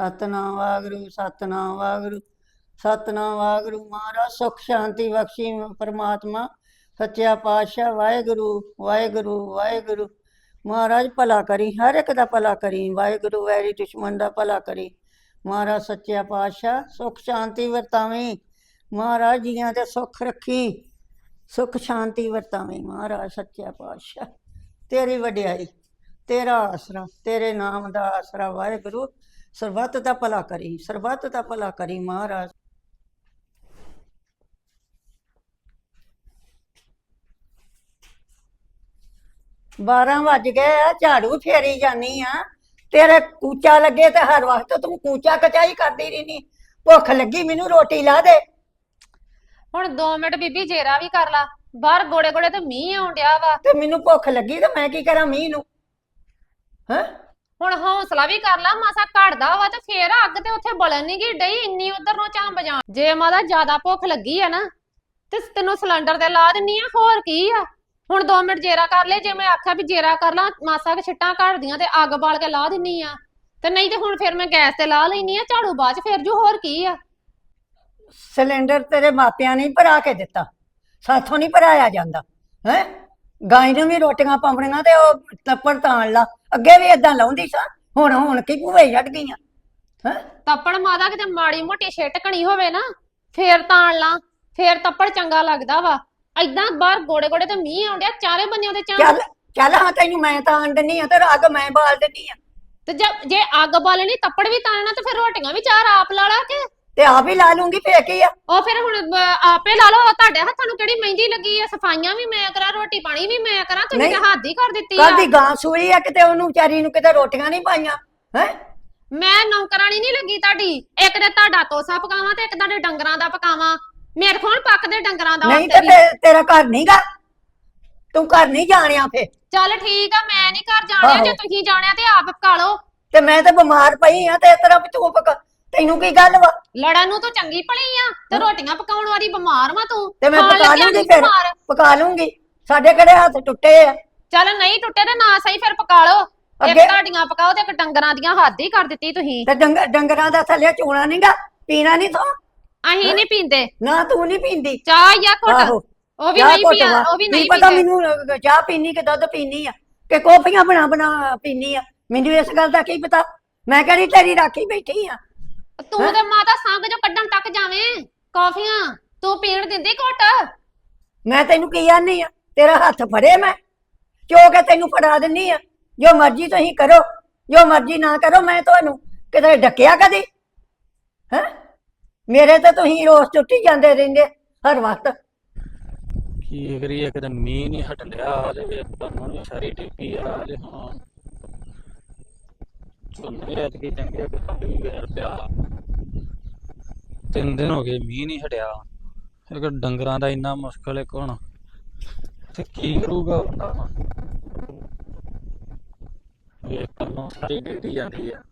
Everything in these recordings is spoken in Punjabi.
ਸਤਨਾਮ ਵਾਹਿਗੁਰੂ ਸਤਨਾਮ ਵਾਹਿਗੁਰੂ ਸਤਨਾਮ ਵਾਹਿਗੁਰੂ ਮਹਾਰਾਜ, ਸੁਖ ਸ਼ਾਂਤੀ ਬਖਸ਼ੀ ਪਰਮਾਤਮਾ, ਸੱਚਿਆ ਪਾਤਸ਼ਾਹ, ਵਾਹਿਗੁਰੂ ਵਾਹਿਗੁਰੂ ਵਾਹਿਗੁਰੂ। ਮਹਾਰਾਜ ਭਲਾ ਕਰੀ, ਹਰ ਇੱਕ ਦਾ ਭਲਾ ਕਰੀ, ਵਾਹਿਗੁਰੂ, ਵੈਰੀ ਦੁਸ਼ਮਣ ਦਾ ਭਲਾ ਕਰੀ। ਮਹਾਰਾਜ ਸੱਚਿਆ ਪਾਤਸ਼ਾਹ, ਸੁਖ ਸ਼ਾਂਤੀ ਵਰਤਾਵੇਂ। ਮਹਾਰਾਜ ਜੀਆਂ ਦੇ ਸੁਖ ਰੱਖੀ, ਸੁਖ ਸ਼ਾਂਤੀ ਵਰਤਾਵੇਂ। ਮਹਾਰਾਜ ਸੱਚਿਆ ਪਾਤਸ਼ਾਹ, ਤੇਰੀ ਵਡਿਆਈ। ਤੇਰਾ ਆਸਰਾ ਤੇਰੇ ਨਾਮ ਦਾ ਆਸਰਾ ਵਾਹਿਗੁਰੂ। ਸਰਬੱਤ ਦਾ ਭਲਾ ਕਰੀ ਸਰਬੱਤ ਦਾ ਭਲਾ ਕਰੀ ਮਹਾਰਾਜ। ਬਾਰਾਂ ਵੱਜ ਗਏ ਆ ਝਾੜੂ ਫੇਰੀ ਜਾਨੀ ਆ। ਤੇਰੇ ਕੂਚਾ ਲੱਗੇ ਤੇ ਹਰ ਵਕਤ ਤੂੰ ਕੂਚਾ ਕਚਾਈ ਕਰਦੀ ਰਹਿਨੀ। ਭੁੱਖ ਲੱਗੀ ਮੈਨੂੰ ਰੋਟੀ ਲਾ ਦੇ। ਹੁਣ 2 ਮਿੰਟ ਬੀਬੀ ਜੇਰਾ ਵੀ ਕਰ ਲਾ। ਬਾਹਰ ਗੋੜੇ ਗੋੜੇ ਤੇ ਮੀਂਹ ਆਉਣ ਡਿਆ ਵਾ। ਤੇ ਮੈਨੂੰ ਭੁੱਖ ਲੱਗੀ ਤੇ ਮੈਂ ਕੀ ਕਰਾਂ ਮੀਂਹ ਨੂੰ? ਹੈਂ? ਹੁਣ ਹੌਸਲਾ ਵੀ ਕਰ ਲਾ ਮਾਸਾ ਘੜਦਾ ਵਾ ਤੇ ਫੇਰ ਅੱਗ ਤੇ ਉੱਥੇ ਬਲਣ ਨੀ ਗਈ ਡਈ ਇੰਨੀ ਉਧਰ ਨੂੰ ਝਾਂਬ ਜਾਣ ਜੇ ਮਾਦਾ ਜ਼ਿਆਦਾ ਭੁੱਖ ਲੱਗੀ ਆ ਨਾ ਤੇ ਤੈਨੂੰ ਸਿਲੰਡਰ ਤੇ ਲਾ ਦਿੰਨੀ ਆ ਹੋਰ ਕੀ ਆ? ਹੁਣ 2 ਮਿੰਟ ਜੇਰਾ ਕਰ ਲੈ ਜੇ ਮੈਂ ਆਖਿਆ ਵੀ ਜੇਰਾ ਕਰ ਲਾ ਮਾਸਾ ਕਿ ਛਿੱਟਾਂ ਘੜਦੀਆਂ ਤੇ ਅੱਗ ਬਾਲ ਕੇ ਲਾ ਦਿੰਨੀ ਆ। ਤੇ ਨਹੀਂ ਤੇ ਹੁਣ ਫਿਰ ਮੈਂ ਗੈਸ ਤੇ ਲਾ ਲੈਨੀ ਆ ਝਾੜੂ ਬਾਅਦ ਚ ਫਿਰ ਜੂ ਹੋਰ ਕੀ ਆ? ਸਿਲੰਡਰ ਤੇਰੇ ਮਾਪਿਆਂ ਨੇ ਹੀ ਭਰਾ ਕੇ ਦਿੱਤਾ ਸਾਥੋਂ ਨਹੀਂ ਭਰਾਇਆ ਜਾਂਦਾ ਹੈ? ਗਾਈ ਨੂੰ ਵੀ ਰੋਟੀਆਂ ਪਾਉਣੀਆਂ ਤੇ ਉਹ ਤੱਪੜ ਤਾਣ ਲਾ। ਅੱਗੇ ਵੀ ਇਦਾਂ ਲਾਉਂਦੀ ਸਾਂ ਹੁਣ ਹੁਣ ਕੀ ਭੂਏ ਛੱਡ ਗਈਆਂ ਹੈ? ਤੱਪੜ ਮਾਦਾ ਕਿਤੇ ਮਾੜੀ ਮੋਟੀ ਛਿੱਟ ਕਣੀ ਹੋਵੇ ਨਾ ਫੇਰ ਤਾਣ ਲਾ ਫੇਰ ਤੱਪੜ ਚੰਗਾ ਲੱਗਦਾ ਵਾ। ਐਦਾਂ ਬਾਹਰ ਗੋੜੇ ਗੋੜੇ ਤੇ ਮੀਂਹ ਆਉਂਦਿਆ ਚਾਰੇ ਬੰਨਿਆਂ ਤੇ ਚਾਂ ਚੱਲ ਚੱਲ ਹਾਂ ਤੈਨੂੰ ਮੈਂ ਤਾਣ ਦਿੰਨੀ ਆ ਤੇ ਅੱਗ ਮੈਂ ਬਾਲ ਦਿੰਨੀ ਆ। ਤੇ ਜੇ ਜੇ ਅੱਗ ਬਾਲਣੀ ਤੱਪੜ ਵੀ ਤਾਣਨਾ ਤੇ ਫਿਰ ਰੋਟੀਆਂ ਵੀ ਚਾਰ ਆਪ ਲਾ ਲਾ ਕੇ। ਤੇ ਆਪ ਹੀ ਲਾ ਲੂੰਗੀ ਫੇਰ ਕੀ ਆ? ਉਹ ਫਿਰ ਹੁਣ ਅਹ, ਆਪੇ ਲਾ ਲਓ ਤੁਹਾਡੇ ਹੱਥਾਂ ਨੂੰ ਕਿਹੜੀ ਮਹਿੰਦੀ ਲੱਗੀ ਆ? ਸਫਾਈਆਂ ਵੀ ਮੈਂ ਕਰਾਂ ਰੋਟੀ ਪਾਣੀ ਵੀ ਮੈਂ ਕਰਾਂ ਤੁਸੀਂ ਨਹੀਂ। ਤਾਂ ਹੱਦ ਹੀ ਕਰ ਦਿੱਤੀ ਆ। ਕੱਲ ਦੀ ਗਾਂ ਸੂਈ ਆ ਕਿਤੇ ਉਹਨੂੰ ਵਿਚਾਰੀ ਨੂੰ ਕਿਤੇ ਰੋਟੀਆਂ ਨਹੀਂ ਪਾਈਆਂ ਹੈ? ਮੈਂ ਨੌਕਰਾਣੀ ਨਹੀਂ ਲੱਗੀ ਤੁਹਾਡੀ। ਇੱਕ ਤੇ ਤੁਹਾਡਾ ਤੋਸਾ ਪਕਾਵਾਂ ਤੇ ਇੱਕ ਤੁਹਾਡੇ ਡੰਗਰਾਂ ਦਾ ਪਕਾਵਾਂ। ਮੇਰੇ ਕੋਲ ਪੱਕਦੇ ਡੰਗਰਾਂ ਦਾ ਨਹੀਂ ਤੇ ਤੇਰੀ। ਫੇਰ ਤੇਰਾ ਘਰ ਨਹੀਂਗਾ ਤੂੰ ਘਰ ਨਹੀਂ ਜਾਣਿਆ ਫੇ? ਚੱਲ ਠੀਕ ਆ ਮੈਂ ਨਹੀਂ ਘਰ ਜਾਣਿਆ ਜੇ ਆਹੋ। ਤੁਸੀਂ ਜਾਣਿਆ ਤੇ ਆਪ ਪਕਾ ਲਓ। ਤੇ ਮੈਂ ਤੇ ਬਿਮਾਰ ਪਈ ਆ ਤੇ ਇਸ ਤਰ੍ਹਾਂ ਵੀ ਤੂੰ ਪਕਾ ਤੈਨੂੰ ਕੀ ਗੱਲ ਵਾ? ਲੜਨ ਨੂੰ ਤੂੰ ਚੰਗੀ ਭਲੀ ਆ ਤੇ ਰੋਟੀਆਂ ਪਕਾਉਣ ਵਾਲੀ ਬਿਮਾਰ ਵਾ ਤੂੰ। ਤੇ ਮੈਂ ਖਾਣ ਪਕਾ ਲੱਗਿਆ ਲੂੰਗੀ ਨੀ ਫਿਰ। ਬਿਮਾਰ। ਪਕਾ ਲੂੰਗੀ। ਸਾਡੇ ਕਿਹੜੇ ਹੱਥ ਟੁੱਟੇ ਆ? ਚੱਲ ਨਹੀਂ ਟੁੱਟੇ ਤੇ ਨਾ ਸਹੀ ਫਿਰ ਪਕਾ ਲਓ। ਇੱਕ ਅੱਗੇ- ਤੁਹਾਡੀਆਂ ਪਕਾਓ ਤੇ ਇੱਕ ਡੰਗਰਾਂ ਦੀਆਂ ਹੱਦ ਹੀ ਕਰ ਦਿੱਤੀ ਤੁਸੀਂ। ਤੇ ਡੰਗਰ ਡੰਗਰਾਂ ਦਾ ਥੱਲੇ ਚੋਣਾ ਨਹੀਂਗਾ ਪੀਣਾ ਨਹੀਂ ਤੂੰ? ਅਸੀਂ ਨਹੀਂ ਪੀਂਦੇ। ਨਾ ਤੂੰ ਨਹੀਂ ਪੀਂਦੀ। ਚਾਹ ਜਾਂ ਘੁੱਟ। ਆਹੋ। ਉਹ ਵੀ ਚਾਹ ਨਹੀਂ ਘੁੱਟ ਪੀਆ ਵਾ। ਉਹ ਵੀ ਨਹੀਂ ਪਤਾ ਪੀਂਦੇ। ਮੈਨੂੰ ਅਹ, ਚਾਹ ਪੀਣੀ ਕਿ ਦੁੱਧ ਪੀਣੀ ਆ? ਕਿ ਕੌਫੀਆਂ ਬਣਾ ਬਣਾ ਪੀਣੀ ਆ? ਮੈਨੂੰ ਇਸ ਗੱਲ ਦਾ ਕੀ ਪਤਾ? ਮੈਂ ਕਹਿੰਦੀ ਤੇਰੀ ਰਾਖੀ ਬੈਠੀ ਆ? ਤੂੰ ਤੇ ਮਾਤਾ ਸੰਗ ਜੋ ਕੱਢਣ ਤੱਕ ਜਾਵੇਂ ਕਾਫੀਆਂ ਤੂੰ ਪੀਣ ਦਿੰਦੀ ਘੁੱਟ? ਮੈਂ ਤੈਨੂੰ ਕੀ ਆਨੀ ਆ? ਤੇਰਾ ਹੱਥ ਫੜੇ ਮੈਂ? ਚੋ ਕੇ ਤੈਨੂੰ ਫੜਾ ਦਿੰਨੀ ਆ? ਜੋ ਮਰਜ਼ੀ ਤੁਸੀਂ ਕਰੋ ਜੋ ਮਰਜ਼ੀ ਨਾ ਕਰੋ ਮੈਂ ਤੁਹਾਨੂੰ ਕਿਤੇ ਡੱਕਿਆ ਕਦੇ? ਹੈ? ਮੇਰੇ ਤੇ ਤੁਸੀਂ ਰੋਸ ਟੁੱਟੀ ਜਾਂਦੇ ਰਹਿੰਦੇ ਹਰ ਵਕਤ। ਕੀ ਕਰੀਏ ਕਿਤੇ ਮੀਂਹ ਨਹੀਂ ਹਟ ਲਿਆ ਤੇ ਤੁਹਾਨੂੰ ਸਾਰੀ ਟਿੱਪੀ ਆ ਹਾਂ। ਝੋਨੇ ਚੰਗੇ ਪਿਆ ਤਿੰਨ ਦਿਨ ਹੋ ਗਏ, ਮੀਂਹ ਨਹੀਂ ਹਟਿਆ। ਇੱਕ ਡੰਗਰਾਂ ਦਾ ਇੰਨਾ ਮੁਸ਼ਕਲ ਹੈ ਕੋਣ ਤੇ ਕੀ ਕਰੂਗਾ ਬੰਦਾ? ਇਹ ਕੰਨੋਂ ਸਾਰੀ ਡਿੱਗੀ ਜਾਂਦੀ ਆ।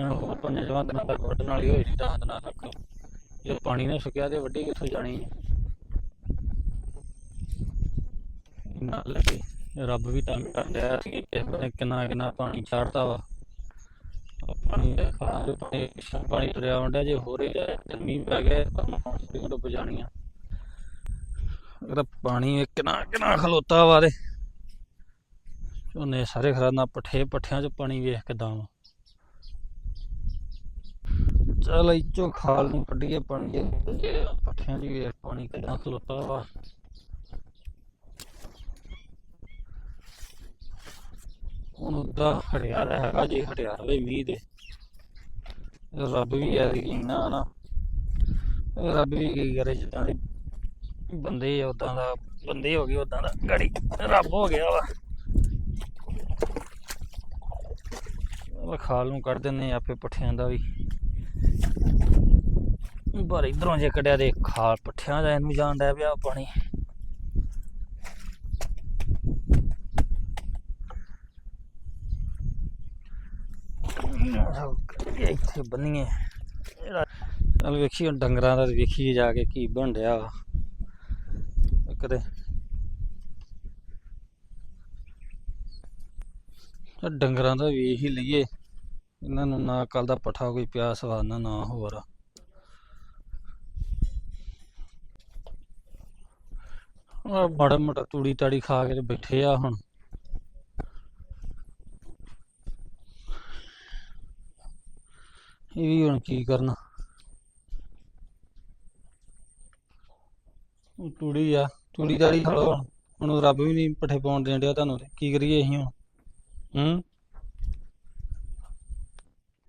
ਹੁਣ ਹੋਰ ਪੰਜ ਜਵਾਂ ਦਿਨਾਂ ਤੱਕ ਵੱਢਣ ਵਾਲੀ ਹੋਈ ਸੀ, ਦਸ ਦਿਨਾਂ ਤੱਕ। ਜੇ ਪਾਣੀ ਨੇ ਸੁੱਕਿਆ ਤੇ ਵੱਢੀ ਕਿੱਥੋਂ ਜਾਣੀ ਹੈ ਲੱਗੇ। ਰੱਬ ਵੀ ਤੰਗ ਕਰ ਰਿਹਾ ਕਿ ਕਿੰਨਾ ਕਿੰਨਾ ਪਾਣੀ ਛੱਡਤਾ ਵਾ। ਪਾਣੀ ਦੇ ਪਾਣੀ ਪਿੱਛੋਂ ਪਾਣੀ ਤੁਰਿਆ ਹੁੰਦਾ ਜੇ ਹੋ ਰਿਹਾ ਮੀਂਹ ਪੈ ਗਿਆ ਤਾਂ ਡੁੱਬ ਜਾਣੀਆਂ ਇਹਦਾ ਪਾਣੀ ਕਿੰਨਾ ਕਿੰਨਾ ਖਲੋਤਾ ਵਾ ਤੇ। ਝੋਨੇ ਸਾਰੇ ਖਰਾ ਨਾ ਪੱਠੇ, ਪੱਠਿਆਂ 'ਚ ਪਾਣੀ ਵੇਖ ਕਿਦਾਂ ਵਾ ਚਲ ਇੱਚੋ ਖਾਲ ਨੂੰ ਕੱਢੀਏ ਪਾਣੀ ਪੱਠਿਆਂ 'ਚ ਵੇਖ ਪਾਣੀ ਕਿਦਾਂ ਖਲੋਤਾ ਵਾ। ਹੁਣ ਉਦਾਂ ਹਟਿਆ ਹੈਗਾ ਜੀ ਹਟਿਆ ਰਵੇ ਮੀਂਹ ਦੇ ਰੱਬ ਵੀ ਐ ਨਾ ਨਾ। ਰੱਬ ਵੀ ਕੀ ਕਰੇ ਜਿੱਦਾਂ ਦੇ ਬੰਦੇ ਆ, ਉਦਾਂ ਦਾ ਬੰਦੇ ਹੋ ਗਏ, ਉਦਾਂ ਦਾ ਗੜੀ। ਰੱਬ ਹੋ ਗਿਆ ਵਾ। ਖਾਲ ਨੂੰ ਕੱਢ ਦਿੰਨੇ ਆਪੇ ਪੱਠਿਆਂ ਦਾ ਵੀ। ਪਰ ਇਧਰੋਂ ਜੇ ਕੱਢਿਆ ਦੇ ਖਾਲ ਪੱਠਿਆਂ ਦਾ ਇਹਨੂੰ ਜਾਣ ਡਿਆ ਪਿਆ ਪਾਣੀ। ਇੱਥੇ ਬੰਨੀਏ। ਚਲ ਵੇਖੀ ਹੁਣ ਡੰਗਰਾਂ ਦਾ ਵੇਖੀਏ ਜਾ ਕੇ ਕੀ ਬਣ ਰਿਹਾ ਵਾ। ਕਦੇ ਡੰਗਰਾਂ ਦਾ ਵੇਖ ਹੀ ਲਈਏ। ਇਹਨਾਂ ਨੂੰ ਨਾ ਕੱਲ ਦਾ ਪੱਠਾ ਕੋਈ ਪਿਆਸ ਸਵਾਨਾ ਨਾ ਹੋਰ। ਉਹ ਬੜਾ ਮੋਟਾ ਤੂੜੀ ਤਾੜੀ ਖਾ ਕੇ ਬੈਠੇ ਆ ਹੁਣ। ਇਹ ਵੀ ਹੁਣ ਕੀ ਕਰਨਾ। ਉਹ ਤੂੜੀ ਆ ਤੂੜੀ ਲਓ ਹੁਣ ਰੱਬ ਵੀ ਨਹੀਂ ਪੱਠੇ ਪਾਉਣ ਦੇਣ ਡਿਆ ਤੁਹਾਨੂੰ ਤੇ ਕੀ ਕਰੀਏ ਅਸੀਂ ਹੁਣ? ਹੂੰ?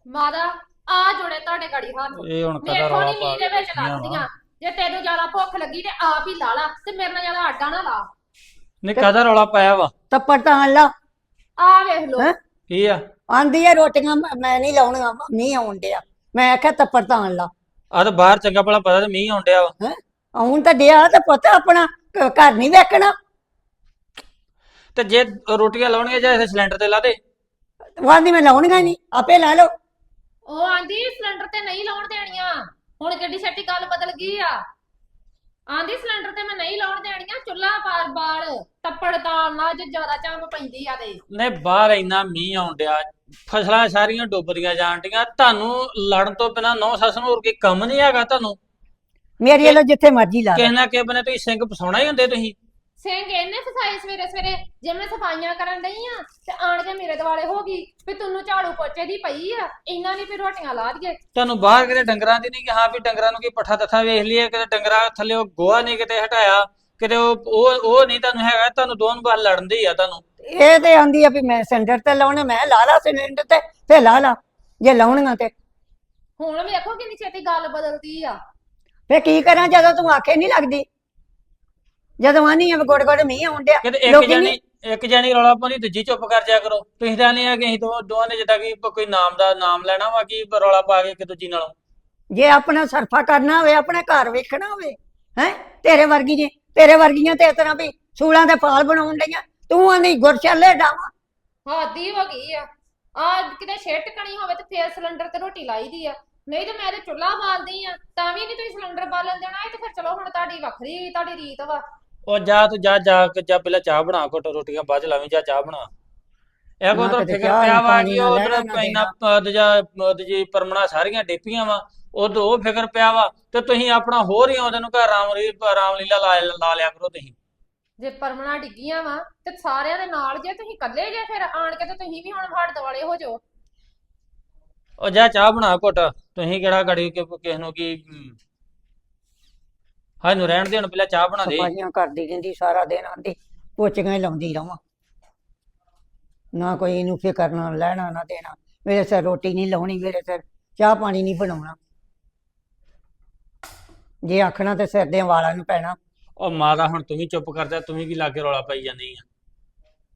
ਮਾਦਾ ਆ ਜੋੜੇ ਤੁਹਾਡੇ ਗਾੜੀ ਹੱਥ। ਇਹ ਹੁਣ ਕਦਾ ਰੌਲਾ ਪਾ ਕੇ ਵਿੱਚ। ਲੱਗਦੀਆਂ ਜੇ ਤੈਨੂੰ ਜ਼ਿਆਦਾ ਭੁੱਖ ਲੱਗੀ ਤੇ ਆਪ ਹੀ ਲਾ ਲਾ ਤੇ ਮੇਰੇ ਨਾਲ ਜ਼ਿਆਦਾ ਆਡਾ ਨਾ ਲਾ। ਨਹੀਂ ਕਾਹਦਾ ਰੌਲਾ ਪਾਇਆ ਵਾ? ਤੱਪੜ ਤਾਂ ਲਾ। ਆ ਵੇਖ ਲੋ? ਕੀ ਆ? ਆਂਦੀ ਆ ਰੋਟੀਆਂ ਮੈਂ ਮੈਂ ਨਹੀਂ ਲਾਉਣੀਆਂ ਨਹੀਂ ਆਉਣ ਡਿਆ। ਮੈਂ ਆਖਿਆ ਤੱਪੜ ਤਾਂ ਲਾ। ਆ ਤਾਂ ਬਾਹਰ ਚੰਗਾ ਭਲਾ ਪਤਾ ਤੇ ਮੀਂਹ ਆਉਣ ਡਿਆ ਵਾ। ਆਉਣ ਤਾਂ ਡਿਆ ਤੇ ਪੁੱਤ ਆਪਣਾ ਘ- ਘਰ ਨਹੀਂ ਵੇਖਣਾ। ਤੇ ਜੇ ਰੋਟੀਆਂ ਲਾਉਣੀਆਂ ਜਾਂ ਇਥੇ ਸਿਲੰਡਰ ਤੇ ਲਾ ਦੇ। ਵਾਂਦੀ ਮੈਂ ਲਾਉਣੀਆਂ ਹੀ ਨਹੀਂ ਆਪੇ ਲਾ ਲਓ। ਉਹ ਆਂਦੀ ਸਿਲੰਡਰ ਤੇ ਨਹੀਂ ਲਾਉਣ ਦੇਣੀਆਂ। ਹੁਣ ਕਿੱਡੀ ਛੇਤੀ ਗੱਲ ਬਦਲ ਗਈ ਆ। ਆਂਦੀ ਸਿਲੰਡਰ ਤੇ ਮੈਂ ਨਹੀਂ ਲਾਉਣ ਦੇਣੀਆਂ ਚੁੱਲ੍ਹਾ ਬਾਰ ਬਾਲ ਟੱਪੜ ਤਾਲ ਨਾਲ ਜੇ ਜ਼ਿਆਦਾ ਚੰਬ ਪੈਂਦੀ ਆ ਤੇ। ਨੇ ਬਾਹਰ ਇੰਨਾ ਮੀਂਹ ਆਉਣ ਡਿਆ ਫਸਲਾਂ ਸਾਰੀਆਂ ਡੁੱਬਦੀਆਂ ਜਾਣ ਡੀਆਂ। ਤੁਹਾਨੂੰ ਲੜਨ ਤੋਂ ਬਿਨਾ ਨੌ ਸੱਸ ਨੂੰ ਹੋਰ ਕੀ ਕੰਮ ਨਹੀਂ ਹੈਗਾ ਤੁਹਾਨੂੰ? ਮੇਰੀ ਵੱਲੋਂ ਜਿੱਥੇ ਮਰਜ਼ੀ ਲਾ ਕਿਸੇ ਨਾ ਕਿਸੇ ਬਨੇ ਤੁਸੀਂ ਸਿੰਘ ਫਸਾਉਣਾ ਹੀ ਹੁੰਦੇ ਤੁਸੀਂ। ਸਿੰਘ ਇਹਨੇ ਫਸਾਈ ਸਵੇਰੇ ਸਵੇਰੇ ਜੇ ਮੈਂ ਸਫਾਈਆਂ ਕਰਨ ਡਈ ਆ ਤੇ ਆਣ ਕੇ ਮੇਰੇ ਦੁਆਲੇ ਹੋ ਗਈ ਵੀ ਤੈਨੂੰ ਝਾੜੂ ਪੋਚੇ ਦੀ ਪਈ ਆ ਇੰਨਾ ਨਹੀਂ ਵੀ ਰੋਟੀਆਂ ਲਾ ਦਈਏ। ਤੁਹਾਨੂੰ ਬਾਹਰ ਕਿਤੇ ਡੰਗਰਾਂ ਦੀ ਨਹੀਂ ਕਿ ਹਾਂ ਵੀ ਡੰਗਰਾਂ ਨੂੰ ਕੀ ਪੱਠਾ ਤੱਥਾ ਵੇਖ ਲਈਏ ਕਿਤੇ ਡੰਗਰਾਂ ਥੱਲੇ ਉਹ ਗੋਹਾ ਨਹੀਂ ਕਿਤੇ ਹਟਾਇਆ ਕਿਤੇ ਉਹ ਉਹ ਉਹ ਨਹੀਂ ਤੁਹਾਨੂੰ ਹੈਗਾ ਤੁਹਾਨੂੰ ਦੋਨ ਬਾਰ ਲੜਨ ਦੀ ਆ ਤੁਹਾਨੂੰ। ਇਹ ਤੇ ਆਂਦੀ ਆ ਵੀ ਮੈਂ ਸਿਲੰਡਰ ਤੇ ਲਾਉਣੇ ਮੈਂ ਲਾ ਲਾ ਸਿਲੰਡਰ ਤੇ ਫੇ ਲਾ ਲਾ ਜੇ ਲਾਉਣੀਆਂ ਤੇ। ਹੁਣ ਵੇਖੋ ਕਿੰਨੀ ਛੇਤੀ ਗੱਲ ਬਦਲਦੀ ਆ। ਫੇ ਕੀ ਕਰਾਂ ਜਦੋਂ ਤੂੰ ਆਖੇ ਨਹੀਂ ਲੱਗਦੀ? ਜਦੋਂ ਆਨੀ ਆ ਗੋੜ ਗੋੜ ਮੀਂਹ ਆਉਣ ਡਿਆ ਇੱਕ ਲੋਕੀ ਜਣੀ ਇੱਕ ਜਣੀ ਰੌਲਾ ਪਾਉਂਦੀ ਦੂਜੀ ਚੁੱਪ ਕਰ ਜਾ ਕਰੋ। ਤੁਸੀਂ ਤਾਂ ਨਹੀਂ ਆ ਕਿ ਅਸੀਂ ਦੋ ਦੋਵਾਂ ਨੇ ਜਿੱਦਾਂ ਕਿ ਕੋਈ ਨਾਮ ਦਾ ਨਾਮ ਲੈਣਾ ਵਾ ਕਿ ਰੌਲਾ ਪਾ ਕੇ ਇੱਕ ਦੂਜੀ ਨਾਲੋਂ। ਜੇ ਆਪਣਾ ਸਰਫਾ ਕਰਨਾ ਹੋਵੇ ਆਪਣੇ ਘਰ ਵੇਖਣਾ ਹੋਵੇ ਹੈ? ਤੇਰੇ ਵਰਗੀ ਜੇ ਤੇਰੇ ਵਰਗੀਆਂ ਤੇ ਇਸ ਤਰ੍ਹਾਂ ਵੀ ਸੂਲਾਂ ਦੇ ਫਾਲ ਬਣਾਉਣ ਡਈਆਂ। ਤੂੰ ਆਨੀ ਗੁਰਚੱਲੇ ਡਾਵਾ। ਹਾਦੀ ਹੋ ਗਈ ਆ। ਆ ਕਿਤੇ ਛੇਟ ਟਕਣੀ ਹੋਵੇ ਤੇ ਫੇਰ ਸਿਲੰਡਰ ਤੇ ਰੋਟੀ ਲਾਈਦੀ ਆ। ਨਹੀਂ ਤੇ ਮੈਂ ਤੇ ਚੁੱਲ੍ਹਾ ਬਾਲਦੀ ਆ ਤਾਂ ਵੀ ਨਹੀਂ ਤੁਸੀਂ ਸਿਲੰਡਰ ਬਾਲਣ ਦੇਣਾ ਇਹ ਤੇ ਫਿਰ ਚਲੋ ਹੁਣ ਤੁਹਾਡੀ ਵੱਖਰੀ ਤੁਹਾਡੀ ਰੀਤ ਵਾ। ਉਹ ਜਾ ਤੂੰ ਜਾ ਜਾ ਕੇ ਜਾ ਪਹਿਲਾਂ ਚਾਹ ਬਣਾ ਘੁੱਟ ਰੋਟੀਆਂ ਬਾਅਦ ਚ ਲਾਵੀਂ ਜਾ ਚਾਹ ਬਣਾ। ਇਹ ਕੋ ਤਾਂ ਫਿਕਰ ਪਿਆ ਵਾ ਕਿ ਨਾ ਉਧਰ ਪੈਨਾ ਦਜਾ ਦਜੀ ਪਰਮਣਾ ਸਾਰੀਆਂ ਡੇਪੀਆਂ ਵਾ ਉਧਰ ਉਹ ਫਿਕਰ ਪਿਆ ਵਾ ਤੇ ਤੁਸੀਂ ਆਪਣਾ ਹੋਰ ਹੀ ਆਉਂਦੇ ਨੂੰ ਘਰ ਰਾਮਲੀ ਰਾਮਲੀਲਾ ਲਾ ਲਾ ਲਿਆ ਕਰੋ ਤੁਸੀਂ। ਜੇ ਪਰਮਣਾ ਡਿੱਗੀਆਂ ਵਾ ਤੇ ਸਾਰਿਆਂ ਦੇ ਨਾਲ ਜੇ ਤੁਸੀਂ ਇਕੱਲੇ ਜੇ ਫਿਰ ਆਣ ਕੇ ਤੇ ਤੁਸੀਂ ਵੀ ਹੁਣ ਸਾਡੇ ਦੁਆਲੇ ਹੋ ਜਾਓ। ਉਹ ਜਾ ਚਾਹ ਬਣਾ ਘੁੱਟ। ਤੁਸੀਂ ਕਿਹੜਾ ਗੜੀ ਕਿ ਕਿਸ ਨੂੰ ਕੀ ਹਾਂ ਨੂੰ ਰਹਿਣ ਦੇ ਹੁਣ ਪਹਿਲਾਂ ਚਾਹ ਬਣਾ ਦੇ। ਸਫਾਈਆਂ ਕਰਦੀ ਰਹਿੰਦੀ ਸਾਰਾ ਦਿਨ ਆਂਦੀ ਪੋਚੀਆਂ ਹੀ ਲਾਉਂਦੀ ਰਵਾਂ। ਨਾ ਕੋਈ ਇਹਨੂੰ ਫਿਕਰ ਨਾ ਲੈਣਾ ਨਾ ਦੇਣਾ। ਮੇਰੇ ਸਿਰ ਰੋਟੀ ਨਹੀਂ ਲਾਉਣੀ ਮੇਰੇ ਸਿਰ ਚਾਹ ਪਾਣੀ ਨਹੀਂ ਬਣਾਉਣਾ। ਜੇ ਆਖਣਾ ਤੇ ਸਿਰ ਦੇ ਵਾਲਾਂ ਨੂੰ ਪੈਣਾ। ਉਹ ਮਾਤਾ ਹੁਣ ਤੂੰ ਵੀ ਚੁੱਪ ਕਰ ਜਾ ਤੂੰ ਵੀ ਕੀ ਲਾਗੇ ਰੌਲਾ ਪਾਈ ਜਾਂਦੀ ਆ?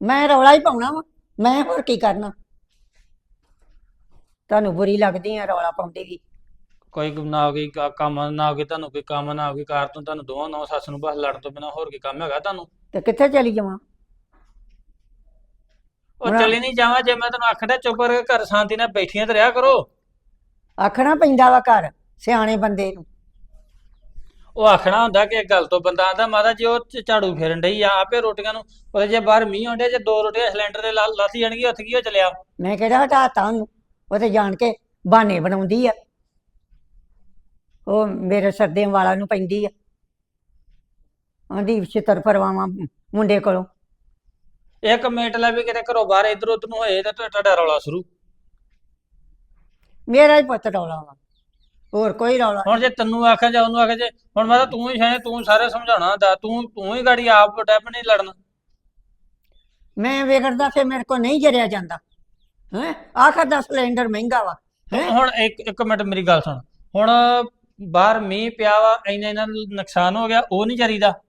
ਮੈਂ ਰੌਲਾ ਹੀ ਪਾਉਣਾ ਵਾ ਮੈਂ ਹੋਰ ਕੀ ਕਰਨਾ? ਤੁਹਾਨੂੰ ਬੁਰੀ ਲੱਗਦੀ ਆ ਰੌਲਾ ਪਾਉਂਦੀ ਵੀ। ਕੋਈ ਨਾ ਕੋਈ ਕ- ਕੰਮ ਨਾ ਹੋਵੇ ਤੁਹਾਨੂੰ ਕੋਈ ਕੰਮ ਨਾ ਹੋਵੇ ਕਾਰ ਤੋਂ ਤੁਹਾਨੂੰ ਦੋਵਾਂ ਨੌ ਸੱਸ ਨੂੰ ਬਸ ਲੜਨ ਤੋਂ ਬਿਨਾ ਹੋਰ ਕੀ ਕੰਮ ਹੈਗਾ ਤੁਹਾਨੂੰ? ਤੇ ਕਿੱਥੇ ਚਲੀ ਜਾਵਾਂ? ਉਹ ਚੱਲੀ ਨਹੀਂ ਜਾਵਾਂ ਜੇ ਮੈਂ ਤੈਨੂੰ ਆਖਦਾ ਚੁੱਪ ਕਰਕੇ ਘਰ ਸ਼ਾਂਤੀ ਨਾਲ ਬੈਠੀਆਂ ਤੇ ਰਿਹਾ ਕਰੋ। ਆਖਣਾ ਪੈਂਦਾ ਵਾ ਘਰ ਸਿਆਣੇ ਬੰਦੇ ਨੂੰ। ਉਹ ਆਖਣਾ ਹੁੰਦਾ ਕਿ ਇੱਕ ਗੱਲ ਤੋਂ ਬੰਦਾ ਆਂਦਾ ਮਾਤਾ ਜੀ ਉਹ ਝਾੜੂ ਫੇਰਨ ਡਈ ਆ ਆਪੇ ਰੋਟੀਆਂ ਨੂੰ ਉਹਦੇ ਜੇ ਬਾਹਰ ਮੀਂਹ ਆਉਂਦੇ ਜੇ ਦੋ ਰੋਟੀਆਂ ਸਿਲੰਡਰ ਦੇ ਲਾ- ਲਾਥੀ ਜਾਣਗੀ ਉੱਥੇ ਕੀ ਹੋ ਚੱਲਿਆ? ਮੈਂ ਕਿਹੜਾ ਹਟਾਤਾ ਉਹਨੂੰ? ਉਹ ਤੇ ਜਾਣ ਕੇ ਬਹਾਨੇ ਬਣਾਉਂਦੀ ਆ। ਉਹ ਮੇਰੇ ਸਰਦੇ ਵਾਲਾਂ ਨੂੰ ਪੈਂਦੀ ਆ। ਆਂਦੀ ਛਿੱਤਰ ਪਰਵਾਵਾਂ ਮੁੰਡੇ ਕੋਲੋਂ। ਇੱਕ ਮਿੰਟ ਲੈ ਵੀ ਕਿਤੇ ਘਰੋਂ ਬਾਹਰ ਇਧਰ ਉਧਰ ਨੂੰ ਹੋਏ ਤਾਂ ਤੁਹਾ- ਤੁਹਾਡਾ ਰੌਲਾ ਸ਼ੁਰੂ। ਮੇਰਾ ਹੀ ਪੁੱਤ ਰੌਲਾ ਵਾ। ਹੋਰ ਕੋਈ ਰੌਲਾ ਹੁਣ ਜੇ ਤੈਨੂੰ ਆਖਾਂ ਜਾਂ ਉਹਨੂੰ ਆਖਾਂ ਜੇ ਹੁਣ ਮਾਤਾ ਤੂੰ ਹੀ ਸਿਆਣੇ ਤੂੰ ਸਾਰੇ ਸਮਝਾਉਣਾ ਦਾ ਤੂੰ ਤੂੰ ਹੀ ਗਾੜੀ ਆਪ ਡੈਪ ਨਹੀਂ ਲੜਨ। ਮੈਂ ਵਿਗੜਦਾ ਫਿਰ ਮੇਰੇ ਕੋ ਨਹੀਂ ਜਰਿਆ ਜਾਂਦਾ। ਹੈ? ਆਖਰ ਦਾ ਸਿਲੰਡਰ ਮਹਿੰਗਾ ਵਾ। ਹੈਂ? ਹੁਣ ਇੱਕ ਇੱਕ ਮਿੰਟ ਮੇਰੀ ਗੱਲ ਸੁਣ। ਹੁਣ ਬਾਹਰ ਮੀਂਹ ਪਿਆ ਵਾ ਇੰਨਾ ਇੰਨਾ ਨੁਕਸਾਨ ਹੋ ਗਿਆ ਉਹ ਨਹੀਂ ਜਰੀਦਾ।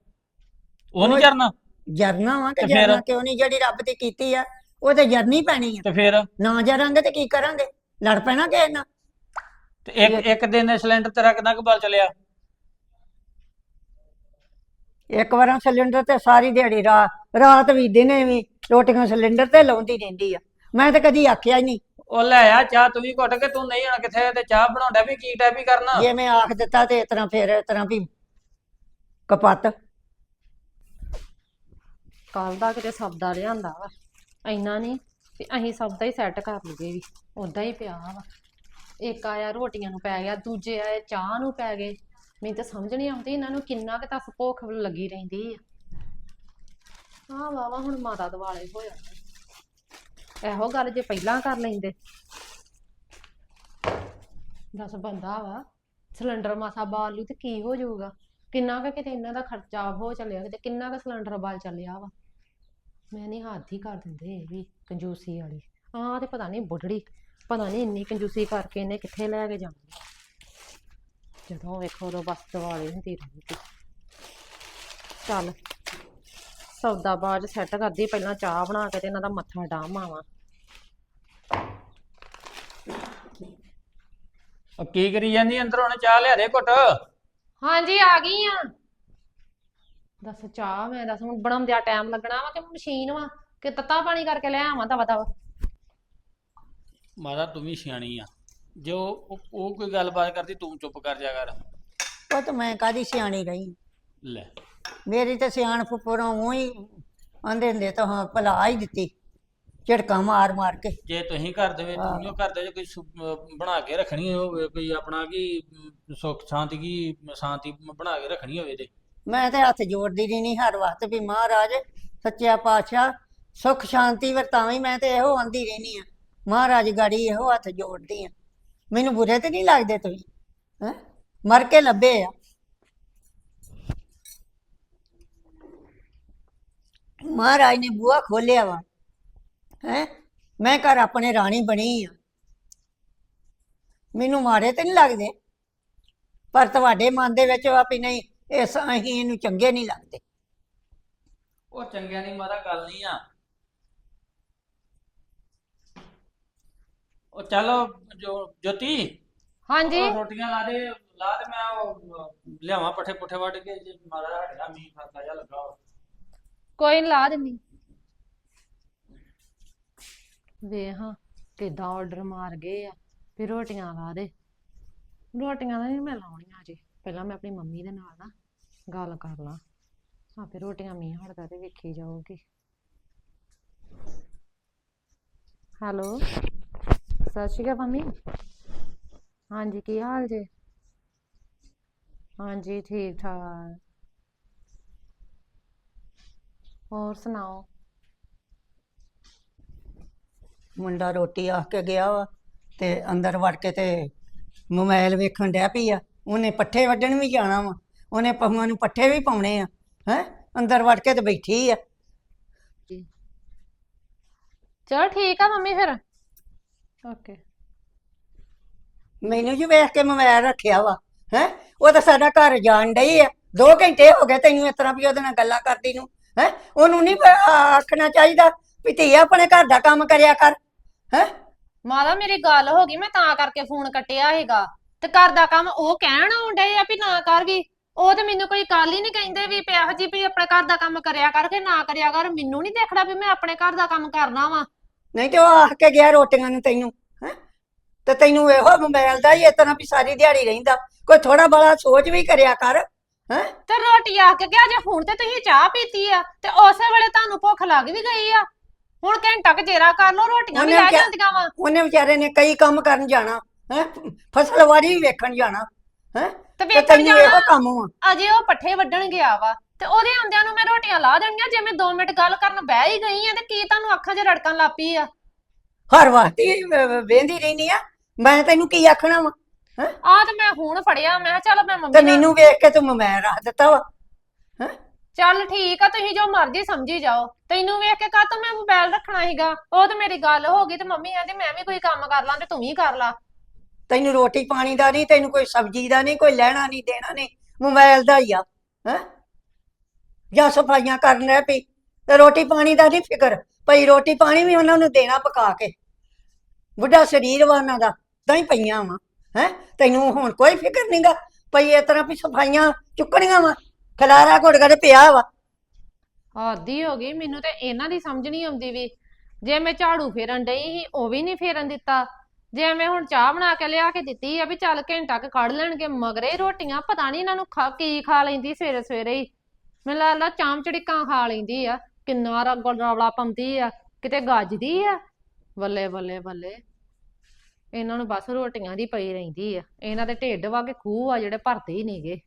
ਉਹ ਨਹੀਂ ਉਹ- ਜਰਨਾ। ਜਰਨਾ ਵਾ ਕਿ ਤੇ ਫਿਰ? ਜਰਨਾ ਕਿਉਂ ਨਹੀਂ ਜਿਹੜੀ ਰੱਬ ਦੀ ਕੀਤੀ ਆ ਉਹ ਤੇ ਜਰਨੀ ਪੈਣੀ ਆ। ਤੇ ਫਿਰ? ਨਾ ਜਰਾਂਗੇ ਤੇ ਕੀ ਕਰਾਂਗੇ? ਲੜ ਪੈਣਾ ਕਿਸੇ ਨਾਲ ਤੇ ਇੱਕ ਇੱਕ ਦਿਨ ਸਿਲੰਡਰ ਤੇਰਾ ਕਿੰਨਾ ਕੁ ਬਲ ਚੱਲਿਆ? ਇੱਕ ਵਾਰਾਂ ਸਿਲੰਡਰ ਤੇ ਸਾਰੀ ਦਿਹਾੜੀ ਰਾਤ ਰਾਤ ਵੀ ਦਿਨੇ ਵੀ ਰੋਟੀਆਂ ਸਿਲੰਡਰ ਤੇ ਲਾਉਂਦੀ ਰਹਿੰਦੀ ਆ। ਮੈਂ ਤਾਂ ਕਦੀ ਆਖਿਆ ਹੀ ਨਹੀਂ ਉਹ ਲੈ ਆ ਚਾਹ ਤੂੰ ਵੀ ਘੁੱਟ ਕੇ ਤੂੰ ਨਹੀਂ ਆਣਾ ਕਿੱਥੇ ਤੇ ਚਾਹ ਬਣਾਉਂਦਾ ਵੀ ਕੀ ਟੈਪੀ ਕਰਨਾ? ਜੇ ਮੈਂ ਆਖ ਦਿੱਤਾ ਤੇ ਇਸ ਤਰ੍ਹਾਂ ਫਿਰ ਇਸ ਤਰ੍ਹਾਂ ਵੀ ਕਪੱਤ। ਕੱਲ ਦਾ ਕਿਤੇ ਸਬਦਾ ਲਿਆਂਦਾ ਵਾ ਇੰਨਾ ਨਹੀਂ ਵੀ ਅਸੀਂ ਸਬਦਾ ਹੀ ਸੈੱਟ ਕਰ ਲਈਏ ਵੀ ਉਦਾਂ ਹੀ ਪਿਆ ਵਾ। ਇੱਕ ਆਇਆ ਰੋਟੀਆਂ ਨੂੰ ਪੈ ਗਿਆ ਦੂਜੇ ਆਏ ਚਾਹ ਨੂੰ ਪੈ ਗਏ। ਮੈਨੂੰ ਤਾਂ ਸਮਝ ਨਹੀਂ ਆਉਂਦੀ ਇਹਨਾਂ ਨੂੰ ਕਿੰਨਾ ਕੁ ਤੱਕ ਭੁੱਖ ਲੱਗੀ ਰਹਿੰਦੀ ਆ। ਆਹ ਵਾਵਾ ਹੁਣ ਮਾਤਾ ਦਿਵਾਲੇ ਹੋਇਆ। ਇਹੋ ਗੱਲ ਜੇ ਪਹਿਲਾਂ ਕਰ ਲੈਂਦੇ। ਦੱਸ ਬੰਦਾ ਵਾ, ਸਿਲੰਡਰ ਮਾਸਾ ਬਾਲ ਲੂ ਤੇ ਕੀ ਹੋ ਜਾਊਗਾ? ਕਿੰਨਾ ਕੁ ਕਿਤੇ ਇਹਨਾਂ ਦਾ ਖਰਚਾ ਹੋ ਚੱਲਿਆ ਕਿਤੇ ਕਿੰਨਾ ਕੁ ਸਿਲੰਡਰ ਬਾਲ ਚੱਲਿਆ ਵਾ? ਮੈਂ ਨਹੀਂ ਹੱਥ ਹੀ ਕਰ ਦਿੰਦੇ ਇਹ ਵੀ ਕੰਜੂਸੀ ਵਾਲੀ। ਆਹ ਤੇ ਪਤਾ ਨਹੀਂ ਬੁੱਢੜੀ, ਪਤਾ ਨਹੀਂ ਇੰਨੀ ਕੰਜੂਸੀ ਕਰਕੇ ਇਹਨੇ ਕਿੱਥੇ ਲੈ ਕੇ ਜਾਣੀ। ਜਦੋਂ ਵੇਖੋ ਉਦੋਂ ਬਸ ਦਿਵਾਲੇ ਹੁੰਦੀ ਰਹਿੰਦੀ। ਚੱਲ। ਸੌਦਾ ਬਾਅਦ ਸੈੱਟ ਕਰਦੀ ਪਹਿਲਾਂ ਚਾਹ ਬਣਾ ਕੇ ਤੇ ਇਹਨਾਂ ਦਾ ਮੱਥਾ ਡਾਮਾਵਾਂ ਉਹ ਕੀ ਕਰੀ ਜਾਂਦੀ ਅੰਦਰ? ਹੁਣ ਚਾਹ ਲਿਆ ਦੇ ਘੁੱਟ। ਹਾਂਜੀ ਆ ਗਈ ਆ। ਦੱਸ ਚਾਹ ਮੈਂ ਦੱਸ ਹੁਣ ਬਣਾਉਂਦਿਆ ਟਾਈਮ ਲੱਗਣਾ ਵਾ ਕਿ ਮਸ਼ੀਨ ਵਾ? ਕਿ ਤੱਤਾ ਪਾਣੀ ਕਰਕੇ ਲੈ ਆਵਾਂ ਦਵਾ ਦਵਾ ਮਾਤਾ ਤੂੰ ਵੀ ਸਿਆਣੀ ਆ। ਜੋ ਉਹ ਉਹ ਕੋਈ ਗੱਲਬਾਤ ਕਰਦੀ ਤੂੰ ਚੁੱਪ ਕਰ ਜਾ ਕਰ। ਉਹ ਤਾਂ ਮੈਂ ਕਾਦੀ ਸਿਆਣੀ ਰਹੀ ਲੈ। ਮੇਰੀ ਤਾਂ ਸਿਆਣ ਫੁੱਪਰੋਂ ਉਹੀ ਆਂਦੇ ਹੁੰਦੇ ਤਾਂ ਹਾਂ ਭਲਾ ਹੀ ਦਿੱਤੀ ਝਟਕਾ ਮਾਰ ਮਾਰ ਕੇ। ਜੇ ਤੁਸੀਂ ਘਰ ਦੇ ਵਿੱਚ ਤੁਸੀਂ ਘਰ ਦੇ ਵਿੱਚ ਕੋਈ ਸੁ- ਅਹ ਬਣਾ ਕੇ ਰੱਖਣੀ ਹੋਵੇ ਕੋਈ ਆਪਣਾ ਕੀ ਸੁੱਖ ਸ਼ਾਂਤੀ ਕੀ ਸ਼ਾਂਤੀ ਬਣਾ ਕੇ ਰੱਖਣੀ ਹੋਵੇ ਤੇ। ਮੈਂ ਤੇ ਹੱਥ ਜੋੜਦੀ ਰਹਿਣੀ ਹਰ ਵਕਤ ਵੀ ਮਹਾਰਾਜ ਸੱਚਿਆ ਪਾਤਸ਼ਾਹ ਸੁਖ ਸ਼ਾਂਤੀ ਵਰਤਾਵੀਂ ਮੈਂ ਤੇ ਇਹੋ ਆਂਦੀ ਰਹਿਣੀ ਆ। ਮਹਾਰਾਜ ਗਾੜੀ ਇਹੋ ਹੱਥ ਜੋੜਦੀ ਆ। ਮੈਨੂੰ ਬੁਰੇ ਤੇ ਨਹੀਂ ਲੱਗਦੇ ਤੁਸੀਂ ਹੈ? ਮਰ ਕੇ ਲੱਭੇ ਆ। ਮਹਾਰਾਜ ਨੇ ਬੂਹਾ ਖੋਲਿਆ ਵਾ। ਹੈ? ਮੈਂ ਘਰ ਆਪਣੇ ਰਾਣੀ ਬਣੀ ਆ। ਮੈਨੂੰ ਮਾਰੇ ਤੇ ਨਹੀਂ ਲੱਗਦੇ। ਪਰ ਤੁਹਾਡੇ ਮਨ ਦੇ ਵਿੱਚ ਵਾ ਵੀ ਨਹੀਂ ਇਸ ਅਸੀਂ ਇਹਨੂੰ ਚੰਗੇ ਨਹੀਂ ਲੱਗਦੇ। ਉਹ ਚੰਗਿਆਂ ਦੀ ਮਾਤਾ ਗੱਲ ਨਹੀਂ ਆ। ਉਹ ਚਲੋ ਜੋ ਜੋਤੀ ਹਾਂਜੀ। ਉਹ ਰੋਟੀਆਂ ਲਾ ਦੇ ਲਾ ਦੇ ਮੈਂ ਉਹ ਲਿਆਵਾਂ ਪੱਠੇ ਪੁੱਠੇ ਵੱਢ ਕੇ ਜੇ ਮਾਰਾ ਹਟਿਆ ਮੀਂਹ ਫਰਦਾ ਜਾ ਲੱਗਾ ਵਾ। ਕੋਈ ਨੀ, ਲਾ ਦਿੰਨੀ ਵੇ ਹਾਂ ਕਿਦਾਂ ਆਰਡਰ ਮਾਰ ਗਏ ਆ, ਵੀ ਰੋਟੀਆਂ ਲਾ ਦੇ। ਰੋਟੀਆਂ ਤਾਂ ਨਹੀਂ ਮੈਂ ਲਾਉਣੀਆਂ ਅਜੇ। ਪਹਿਲਾਂ ਮੈਂ ਆਪਣੀ ਮੰਮੀ ਦੇ ਨਾਲ ਨਾ ਗੱਲ ਕਰ ਲਾਂ। ਆਪੇ ਰੋਟੀਆਂ ਮੀਂਹ ਹਟਦਾ ਤੇ ਵੇਖੀ ਜਾਊਗੀ। ਹੈਲੋ, ਸਤਿ ਸ਼੍ਰੀ ਅਕਾਲ ਮੰਮੀ। ਹਾਂਜੀ, ਕੀ ਹਾਲ ਜੇ? ਹਾਂਜੀ, ਠੀਕ ਠਾਕ। ਹੋਰ ਸੁਣਾਓ? ਮੁੰਡਾ ਰੋਟੀ ਆਖ ਕੇ ਗਿਆ ਵਾ ਤੇ ਅੰਦਰ ਵੜ ਕੇ ਤੇ ਮੋਬਾਈਲ ਵੇਖਣ ਡਿਆ ਪਈ ਆ। ਉਹਨੇ ਪੱਠੇ ਵੱਢਣ ਵੀ ਜਾਣਾ ਵਾ। ਉਹਨੇ ਪਹੂਆਂ ਨੂੰ ਪੱਠੇ ਵੀ ਪਾਉਣੇ ਆ। ਹੈ? ਅੰਦਰ ਵੜ ਕੇ ਤੇ ਬੈਠੀ ਆ। ਚਲੋ ਠੀਕ ਆ ਮੰਮੀ ਫਿਰ। ਓਕੇ। ਮੈਨੂੰ ਜੀ ਵੇਖ ਕੇ ਮੋਬਾਈਲ ਰੱਖਿਆ ਵਾ। ਹੈ? ਉਹ ਤਾਂ ਸਾਡਾ ਘਰ ਜਾਣ ਡਈ ਆ। 2 ਘੰਟੇ ਹੋ ਗਏ ਤੈਨੂੰ ਇਸ ਤਰ੍ਹਾਂ ਵੀ ਉਹਦੇ ਨਾਲ ਗੱਲਾਂ ਕਰਦੀ ਨੂੰ। ਹੈ? ਉਹਨੂੰ ਨਹੀਂ ਆਖਣਾ ਚਾਹੀਦਾ ਵੀ ਧੀ ਆਪਣੇ ਘਰ ਦਾ ਕੰਮ ਕਰਿਆ ਕਰ ਹੈ? ਮਾਤਾ ਮੇਰੀ ਗੱਲ ਹੋ ਗਈ ਮੈਂ ਤਾਂ ਕਰਕੇ ਫੋਨ ਕੱਟਿਆ ਹੈਗਾ ਤੇ ਘਰ ਦਾ ਕੰਮ ਉਹ ਕਹਿਣ ਆਉਂਦੇ ਆ ਵੀ ਨਾ ਕਰ ਵੀ। ਉਹ ਤੇ ਮੈਨੂੰ ਕੋਈ ਗੱਲ ਹੀ ਨਹੀਂ ਕਹਿੰਦੇ ਵੀ ਪਿਆਹ ਜੀ ਵੀ ਆਪਣੇ ਘਰ ਦਾ ਕੰਮ ਕਰਿਆ ਕਰ ਕਿ ਨਾ ਕਰਿਆ ਕਰ। ਮੈਨੂੰ ਨਹੀਂ ਦੇਖਣਾ ਵੀ ਮੈਂ ਆਪਣੇ ਘਰ ਦਾ ਕੰਮ ਕਰਨਾ ਵਾ। ਨਹੀਂ ਤੇ ਉਹ ਆਖ ਕੇ ਗਿਆ ਰੋਟੀਆਂ ਨੂੰ ਤੈਨੂੰ ਹੈ? ਤੇ ਤੈਨੂੰ ਇਹੋ ਮੋਬਾਈਲ ਦਾ ਹੀ ਤਰ੍ਹਾਂ ਵੀ ਸਾਰੀ ਦਿਹਾੜੀ ਰਹਿੰਦਾ। ਕੋਈ ਥੋੜਾ ਬੜਾ ਸੋਚ ਵੀ ਕਰਿਆ ਕਰ। ਹੈ? ਤੇ ਰੋਟੀ ਆ ਕੇ ਗਿਆ ਜੇ ਹੁਣ ਤੇ ਤੁਸੀਂ ਚਾਹ ਪੀਤੀ ਆ ਤੇ ਉਸੇ ਵੇਲੇ ਤੁਹਾਨੂੰ ਭੁੱਖ ਲੱਗ ਵੀ ਗਈ ਆ। ਹੁਣ ਘੰਟਾ ਕੁ ਜੇਰਾ ਕਰ ਲਓ ਰੋਟੀਆਂ ਵੀ ਕਿਹਾ- ਜਾਂਦੀਆਂ ਵਾ। ਉਹਨੇ ਵਿਚਾਰੇ ਨੇ ਕਈ ਕੰਮ ਕਰਨ ਜਾਣਾ ਹੈ? ਫਸਲਵਾੜੀ ਵੀ ਵੇਖਣ ਜਾਣਾ ਹੈ? ਤੇ ਵੇਖਣ ਜਾਣਾ ਕੰਮ ਵਾ ਅਜੇ ਉਹ ਪੱਠੇ ਵੱਢਣ ਗਿਆ ਵਾ ਤੇ ਉਹਦੇ ਆਉਂਦਿਆਂ ਨੂੰ ਮੈਂ ਰੋਟੀਆਂ ਲਾ ਦੇਣੀਆਂ ਜੇ ਮੈਂ 2 ਮਿੰਟ ਗੱਲ ਕਰਨ ਬਹਿ ਹੀ ਗਈ ਆ ਤੇ ਕੀ ਤੁਹਾਨੂੰ ਅੱਖਾਂ 'ਚ ਰੜਕਣ ਲੱਪੀ ਆ? ਹਰ ਹੀ ਵੇਂਦੀ ਰਹਿਨੀ ਆ। ਮੈਂ ਤੈਨੂੰ ਕੀ ਆਖਣਾ ਵਾ? ਆ ਤੇ ਮੈਂ ਹੁਣ ਫੜਿਆ ਮੈਂ ਕਿਹਾ ਚੱਲ ਮੈਂ ਤੇ ਮੰਮੀ ਨਾਲ ਮੈਨੂੰ ਵੇਖ ਕੇ ਤੂੰ ਮੋਬਾਈਲ ਰੱਖ ਦਿੱਤਾ ਵਾ। ਚੱਲ ਠੀਕ ਆ ਤੁਸੀਂ ਜੋ ਮਰਜ਼ੀ ਸਮਝੀ ਜਾਓ। ਤੈਨੂੰ ਵੇਖ ਕੇ ਕਾਹਤੋਂ ਮੈਂ ਮੋਬਾਈਲ ਰੱਖਣਾ ਸੀਗਾ? ਉਹ ਤੇ ਮੇਰੀ ਗੱਲ ਹੋ ਗਈ ਤੇ ਮੰਮੀ ਕਹਿੰਦੀ ਮੈਂ ਵੀ ਕੋਈ ਕੰਮ ਕਰ ਲਾਂ ਤੇ ਤੂੰ ਵੀ ਕਰ ਲਾ। ਤੈਨੂੰ ਰੋਟੀ ਪਾਣੀ ਦਾ ਨਹੀਂ ਤੈਨੂੰ ਕੋਈ ਸਬਜ਼ੀ ਦਾ ਨਹੀਂ ਕੋਈ ਲੈਣਾ ਨਹੀਂ ਦੇਣਾ ਨਹੀਂ ਮੋਬਾਈਲ ਦਾ ਹੀ ਆ। ਹੈ? ਜਾਂ ਸਫਾਈਆਂ ਕਰਨ ਰਹਿ ਪਈ। ਤੇ ਰੋਟੀ ਪਾਣੀ ਦਾ ਨਹੀਂ ਫਿਕਰ। ਭਈ ਰੋਟੀ ਪਾਣੀ ਵੀ ਉਹਨਾਂ ਨੂੰ ਦੇਣਾ ਪਕਾ ਕੇ। ਬੁੱਢਾ ਸਰੀਰ ਵਾ ਉਹਨਾਂ ਦਾ ਤਾਂ ਹੀ ਪਈਆਂ ਵਾ। ਹੈ? ਤੈਨੂੰ ਹੁਣ ਕੋਈ ਫਿਕਰ ਨਹੀਂਗਾ ਪਈ ਇਸ ਤਰ੍ਹਾਂ ਵੀ ਸਫਾਈਆਂ ਚੁੱਕਣੀਆਂ ਵਾ। ਖਲਾਰਾ ਘੁੱਟ ਘੜ ਪਿਆ ਵਾ। ਆਦੀ ਹੋ ਗਈ। ਮੈਨੂੰ ਤੇ ਇਹਨਾਂ ਦੀ ਸਮਝ ਨਹੀਂ ਆਉਂਦੀ ਵੀ ਜੇ ਮੈਂ ਝਾੜੂ ਫੇਰਨ ਡਈ ਸੀ, ਉਹ ਵੀ ਨਹੀਂ ਫੇਰਨ ਦਿੱਤਾ। ਜੇ ਮੈਂ ਹੁਣ ਚਾਹ ਬਣਾ ਕੇ ਲਿਆ ਕੇ ਦਿੱਤੀ ਆ ਵੀ ਚੱਲ ਘੰਟਾ ਕੁ ਕੱਢ ਲੈਣਗੇ, ਮਗਰੇ ਰੋਟੀਆਂ, ਪਤਾ ਨਹੀਂ ਇਹਨਾਂ ਨੂੰ ਖਾ ਕੀ ਖਾ ਲੈਂਦੀ ਸਵੇਰੇ ਸਵੇਰੇ ਹੀ। ਮੈਨੂੰ ਲੱਗਦਾ ਚਾਮ ਚੜਿਕਾਂ ਖਾ ਲੈਂਦੀ ਆ। ਕਿੰਨਾ ਰਗੜ ਰਵਲਾ ਪਾਉਂਦੀ ਆ। ਕਿਤੇ ਗੱਜਦੀ ਆ। ਬੱਲੇ ਬੱਲੇ ਬੱਲੇ। ਇਹਨਾਂ ਨੂੰ ਬਸ ਰੋਟੀਆਂ ਦੀ ਪਈ ਰਹਿੰਦੀ ਆ। ਇਹਨਾਂ ਦੇ ਢਿੱਡ ਵਾ ਕੇ ਖੂਹ ਆ ਜਿਹੜੇ ਭਰਦੇ ਹੀ ਨਹੀਂਗੇ